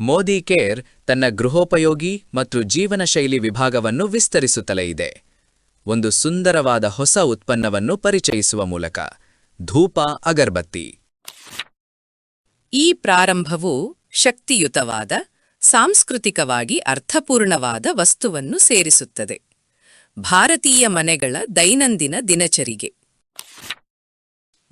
Modi care ತನ್ನ ಗೃಹೋಪಯೋಗಿ ಮತ್ತು ಜೀವನ ಶೈಲಿ ವಿಭಾಗವನ್ನು ವಿಸ್ತರಿಸುತ್ತಲೇ ಇದೆ. ಒಂದು ಸುಂದರವಾದ ಹೊಸ ಉತ್ಪನ್ನವನ್ನು ಪರಿಚಯಿಸುವ ಮೂಲಕ. ಧೂಪ ಅಗರ್ಬತ್ತಿ. ಈ ಪ್ರಾರಂಭವು ಶಕ್ತಿಯುತವಾದ ಸಾಂಸ್ಕೃತಿಕವಾಗಿ ಅರ್ಥಪೂರ್ಣವಾದ ವಸ್ತುವನ್ನು ಸೇರಿಸುತ್ತದೆ. ಭಾರತೀಯ ಮನೆಗಳ ದೈನಂದಿನ ದಿನಚರಿಗೆ.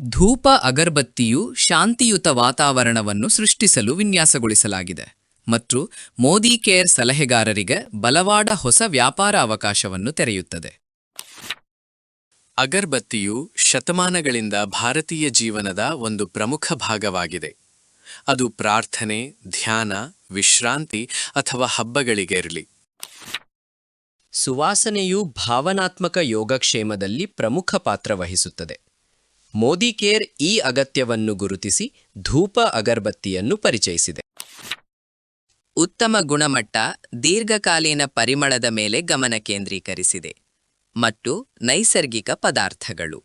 ಧೂಪ ಅಗರ್ಬತ್ತಿಯು ಶಾಂತಿಯುತ ವಾತಾವರಣವನ್ನು ಸೃಷ್ಟಿಸಲು ವಿನ್ಯಾಸಗೊಳಿಸಲಾಗಿದೆ. ಮತ್ತು ಮೋದಿ ಕೇರ್ ಸಲಹೆಗಾರರಿಗೆ ಬಲವಾದ ಹೊಸ ವ್ಯಾಪಾರ ಅವಕಾಶವನ್ನು ತೆರೆಯುತ್ತದೆ. ಅಗರ್ಬತ್ತಿಯು ಶತಮಾನಗಳಿಂದ ಭಾರತೀಯ ಜೀವನದ ಒಂದು ಪ್ರಮುಖ ಭಾಗವಾಗಿದೆ. ಅದು ಪ್ರಾರ್ಥನೆ, ಧ್ಯಾನ, ವಿಶ್ರಾಂತಿ ಅಥವಾ ಹಬ್ಬಗಳಿಗಿರಲಿ. ಸುವಾಸನೆಯು ಭಾವನಾತ್ಮಕ ಯೋಗಕ್ಷೇಮದಲ್ಲಿ ಪ್ರಮುಖ ಪಾತ್ರ ವಹಿಸುತ್ತದೆ. ಮೋದಿ ಕೇರ್ ಈ ಅಗತ್ಯವನ್ನು ಗುರುತಿಸಿ ಧೂಪ ಅಗರ್ಬತ್ತಿಯನ್ನು ಪರಿಚಯಿಸಿದೆ. ಉತ್ತಮ ಗುಣಮಟ್ಟ ದೀರ್ಘಕಾಲೀನ ಪರಿಮಳದ ಮೇಲೆ ಗಮನ ಕೇಂದ್ರೀಕರಿಸಿದೆ ಮತ್ತು ನೈಸರ್ಗಿಕ ಪದಾರ್ಥಗಳು.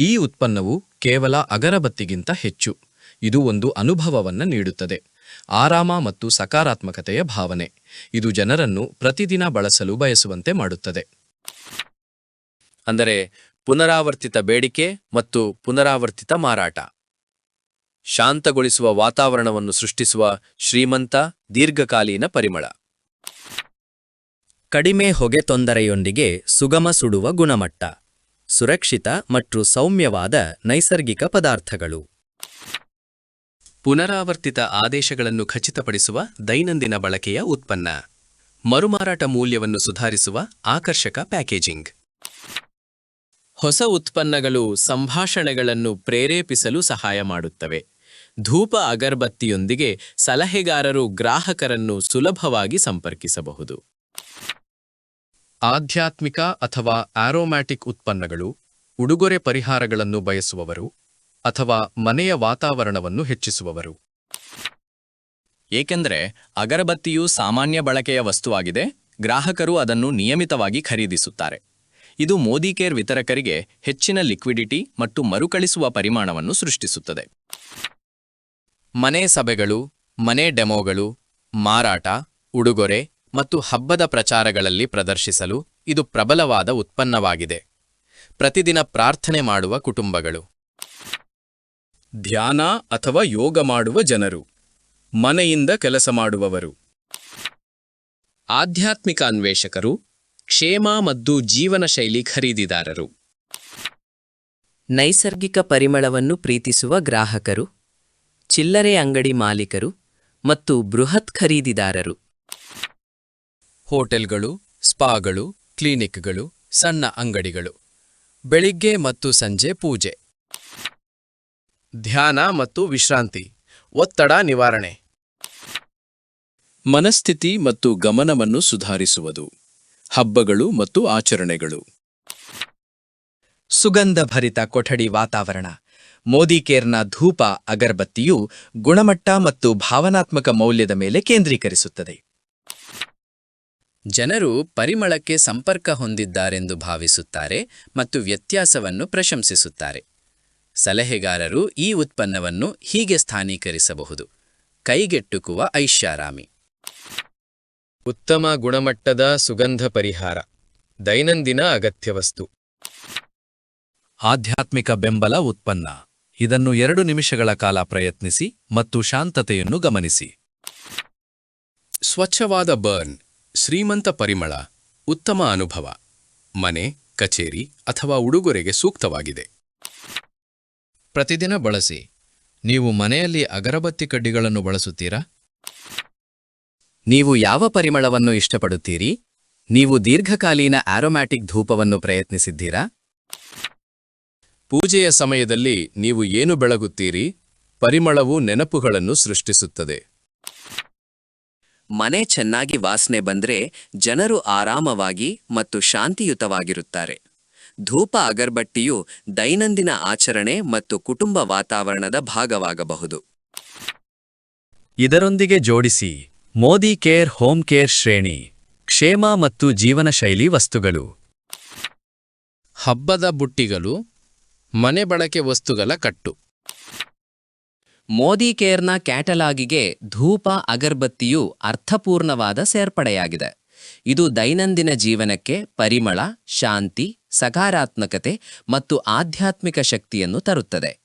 ಈ ಉತ್ಪನ್ನವು ಕೇವಲ ಅಗರಬತ್ತಿಗಿಂತ ಹೆಚ್ಚು. ಇದು ಒಂದು ಅನುಭವವನ್ನು ನೀಡುತ್ತದೆ. ಆರಾಮ ಮತ್ತು ಸಕಾರಾತ್ಮಕತೆಯ ಭಾವನೆ. ಇದು ಜನರನ್ನು ಪ್ರತಿದಿನ ಬಳಸಲು ಬಯಸುವಂತೆ ಮಾಡುತ್ತದೆ. ಅಂದರೆ ಪುನರಾವರ್ತಿತ ಬೇಡಿಕೆ ಮತ್ತು ಪುನರಾವರ್ತಿತ ಮಾರಾಟ. ಶಾಂತಗೊಳಿಸುವ ವಾತಾವರಣವನ್ನು ಸೃಷ್ಟಿಸುವ ಶ್ರೀಮಂತ, ದೀರ್ಘಕಾಲೀನ ಪರಿಮಳ. ಕಡಿಮೆ ಹೊಗೆ ತೊಂದರೆಯೊಂದಿಗೆ ಸುಗಮ ಸುಡುವ ಗುಣಮಟ್ಟ. ಸುರಕ್ಷಿತ ಮತ್ತು ಸೌಮ್ಯವಾದ ನೈಸರ್ಗಿಕ ಪದಾರ್ಥಗಳು. ಪುನರಾವರ್ತಿತ ಆದೇಶಗಳನ್ನು ಖಚಿತಪಡಿಸುವ ದೈನಂದಿನ ಬಳಕೆಯ ಉತ್ಪನ್ನ. ಮರುಮಾರಾಟ ಮೌಲ್ಯವನ್ನು ಸುಧಾರಿಸುವ ಆಕರ್ಷಕ ಪ್ಯಾಕೇಜಿಂಗ್. ಹೊಸ ಉತ್ಪನ್ನಗಳು ಸಂಭಾಷಣೆಗಳನ್ನು ಪ್ರೇರೇಪಿಸಲು ಸಹಾಯ ಮಾಡುತ್ತವೆ. ಧೂಪ ಅಗರಬತ್ತಿಯೊಂದಿಗೆ ಸಲಹೆಗಾರರು ಗ್ರಾಹಕರನ್ನು ಸುಲಭವಾಗಿ ಸಂಪರ್ಕಿಸಬಹುದು. ಆಧ್ಯಾತ್ಮಿಕ ಅಥವಾ ಆರೋಮ್ಯಾಟಿಕ್ ಉತ್ಪನ್ನಗಳು, ಉಡುಗೊರೆ ಪರಿಹಾರಗಳನ್ನು ಬಯಸುವವರು ಅಥವಾ ಮನೆಯ ವಾತಾವರಣವನ್ನು ಹೆಚ್ಚಿಸುವವರು. ಏಕೆಂದರೆ ಅಗರಬತ್ತಿಯು ಸಾಮಾನ್ಯ ಬಳಕೆಯ ವಸ್ತುವಾಗಿದೆ, ಗ್ರಾಹಕರು ಅದನ್ನು ನಿಯಮಿತವಾಗಿ ಖರೀದಿಸುತ್ತಾರೆ. ಇದು ಮೋದಿ ಕೇರ್ ವಿತರಕರಿಗೆ ಹೆಚ್ಚಿನ ಲಿಕ್ವಿಡಿಟಿ ಮತ್ತು ಮರುಕಳಿಸುವ ಪರಿಮಾಣವನ್ನು ಸೃಷ್ಟಿಸುತ್ತದೆ. ಮನೆ ಸಭೆಗಳು, ಮನೆ ಡೆಮೋಗಳು, ಮಾರಾಟ, ಉಡುಗೊರೆ ಮತ್ತು ಹಬ್ಬದ ಪ್ರಚಾರಗಳಲ್ಲಿ ಪ್ರದರ್ಶಿಸಲು ಇದು ಪ್ರಬಲವಾದ ಉತ್ಪನ್ನವಾಗಿದೆ. ಪ್ರತಿದಿನ ಪ್ರಾರ್ಥನೆ ಮಾಡುವ ಕುಟುಂಬಗಳು. ಧ್ಯಾನ ಅಥವಾ ಯೋಗ ಮಾಡುವ ಜನರು. ಮನೆಯಿಂದ ಕೆಲಸ ಮಾಡುವವರು. ಆಧ್ಯಾತ್ಮಿಕ ಅನ್ವೇಷಕರು, ಕ್ಷೇಮ ಮತ್ತು ಜೀವನ ಶೈಲಿ ಖರೀದಿದಾರರು. ನೈಸರ್ಗಿಕ ಪರಿಮಳವನ್ನು ಪ್ರೀತಿಸುವ ಗ್ರಾಹಕರು. ಚಿಲ್ಲರೆ ಅಂಗಡಿ ಮಾಲೀಕರು ಮತ್ತು ಬೃಹತ್ ಖರೀದಿದಾರರು. ಹೋಟೆಲ್ಗಳು ಸ್ಪಾಗಳು ಕ್ಲಿನಿಕ್ಗಳು ಸಣ್ಣ ಅಂಗಡಿಗಳು. ಬೆಳಿಗ್ಗೆ ಮತ್ತು ಸಂಜೆ ಪೂಜೆ. ಧ್ಯಾನ ಮತ್ತು ವಿಶ್ರಾಂತಿ ಒತ್ತಡ ನಿವಾರಣೆ. ಮನಸ್ಥಿತಿ ಮತ್ತು ಗಮನವನ್ನು ಸುಧಾರಿಸುವುದು. ಹಬ್ಬಗಳು ಮತ್ತು ಆಚರಣೆಗಳು. ಸುಗಂಧಭರಿತ ಕೊಠಡಿ ವಾತಾವರಣ. ಮೋದಿ ಕೇರ್ನ ಧೂಪ ಅಗರಬತ್ತಿಯು ಗುಣಮಟ್ಟ ಮತ್ತು ಭಾವನಾತ್ಮಕ ಮೌಲ್ಯದ ಮೇಲೆ ಕೇಂದ್ರೀಕರಿಸುತ್ತದೆ. ಜನರು ಪರಿಮಳಕ್ಕೆ ಸಂಪರ್ಕ ಹೊಂದಿದ್ದಾರೆಂದು ಭಾವಿಸುತ್ತಾರೆ ಮತ್ತು ವ್ಯತ್ಯಾಸವನ್ನು ಪ್ರಶಂಸಿಸುತ್ತಾರೆ. ಸಲಹೆಗಾರರು ಈ ಉತ್ಪನ್ನವನ್ನು ಹೀಗೆ ಸ್ಥಾನೀಕರಿಸಬಹುದು. ಕೈಗೆಟುಕುವ ಐಷಾರಾಮಿ ಉತ್ತಮ ಗುಣಮಟ್ಟದ ಸುಗಂಧ ಪರಿಹಾರ. ದೈನಂದಿನ ಅಗತ್ಯ ವಸ್ತು. ಆಧ್ಯಾತ್ಮಿಕ ಬೆಂಬಲ ಉತ್ಪನ್ನ. ಇದನ್ನು ಎರಡು ನಿಮಿಷಗಳ ಕಾಲ ಪ್ರಯತ್ನಿಸಿ ಮತ್ತು ಶಾಂತತೆಯನ್ನು ಗಮನಿಸಿ. ಸ್ವಚ್ಛವಾದ ಬರ್ನ್, ಶ್ರೀಮಂತ ಪರಿಮಳ, ಉತ್ತಮ ಅನುಭವ, ಮನೆ, ಕಚೇರಿ ಅಥವಾ ಉಡುಗೊರೆಗೆ ಸೂಕ್ತವಾಗಿದೆ. ಪ್ರತಿದಿನ ಬಳಸಿ. ನೀವು ಮನೆಯಲ್ಲಿ ಅಗರಬತ್ತಿ ಕಡ್ಡಿಗಳನ್ನು ಬಳಸುತ್ತೀರಾ? ನೀವು ಯಾವ ಪರಿಮಳವನ್ನು ಇಷ್ಟಪಡುತ್ತೀರಿ? ನೀವು ದೀರ್ಘಕಾಲೀನ ಆರೋಮ್ಯಾಟಿಕ್ ಧೂಪವನ್ನು ಪ್ರಯತ್ನಿಸಿದ್ದೀರಾ? ಪೂಜೆಯ ಸಮಯದಲ್ಲಿ ನೀವು ಏನು ಬೆಳಗುತ್ತೀರಿ? ಪರಿಮಳವು ನೆನಪುಗಳನ್ನು ಸೃಷ್ಟಿಸುತ್ತದೆ. ಮನೆ ಚೆನ್ನಾಗಿ ವಾಸನೆ ಬಂದ್ರೆ ಜನರು ಆರಾಮವಾಗಿ ಮತ್ತು ಶಾಂತಿಯುತವಾಗಿರುತ್ತಾರೆ. ಧೂಪ ಅಗರ್ಬಟ್ಟಿಯು ದೈನಂದಿನ ಆಚರಣೆ ಮತ್ತು ಕುಟುಂಬ ವಾತಾವರಣದ ಭಾಗವಾಗಬಹುದು. ಇದರೊಂದಿಗೆ ಜೋಡಿಸಿ ಮೋದಿ ಕೇರ್ ಹೋಮ್ ಕೇರ್ ಶ್ರೇಣಿ ಕ್ಷೇಮ ಮತ್ತು ಜೀವನ ಶೈಲಿ ವಸ್ತುಗಳು. ಹಬ್ಬದ ಬುಟ್ಟಿಗಳು ಮನೆ ಬಳಕೆ ವಸ್ತುಗಳ ಕಟ್ಟು. ಮೋದಿ ಕೇರ್ನ ಕ್ಯಾಟಲಾಗಿಗೆ ಧೂಪ, ಅಗರ್ಬತ್ತಿಯು ಅರ್ಥಪೂರ್ಣವಾದ ಸೇರ್ಪಡೆಯಾಗಿದೆ. ಇದು ದೈನಂದಿನ ಜೀವನಕ್ಕೆ ಪರಿಮಳ, ಶಾಂತಿ, ಸಕಾರಾತ್ಮಕತೆ ಮತ್ತು ಆಧ್ಯಾತ್ಮಿಕ ಶಕ್ತಿಯನ್ನು ತರುತ್ತದೆ.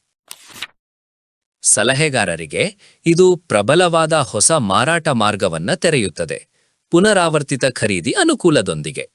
ಸಲಹೆಗಾರರಿಗೆ ಇದು ಪ್ರಬಲವಾದ ಹೊಸ ಮಾರಾಟ ಮಾರ್ಗವನ್ನ ತೆರೆಯುತ್ತದೆ. ಪುನರಾವರ್ತಿತ ಖರೀದಿ ಅನುಕೂಲದೊಂದಿಗೆ.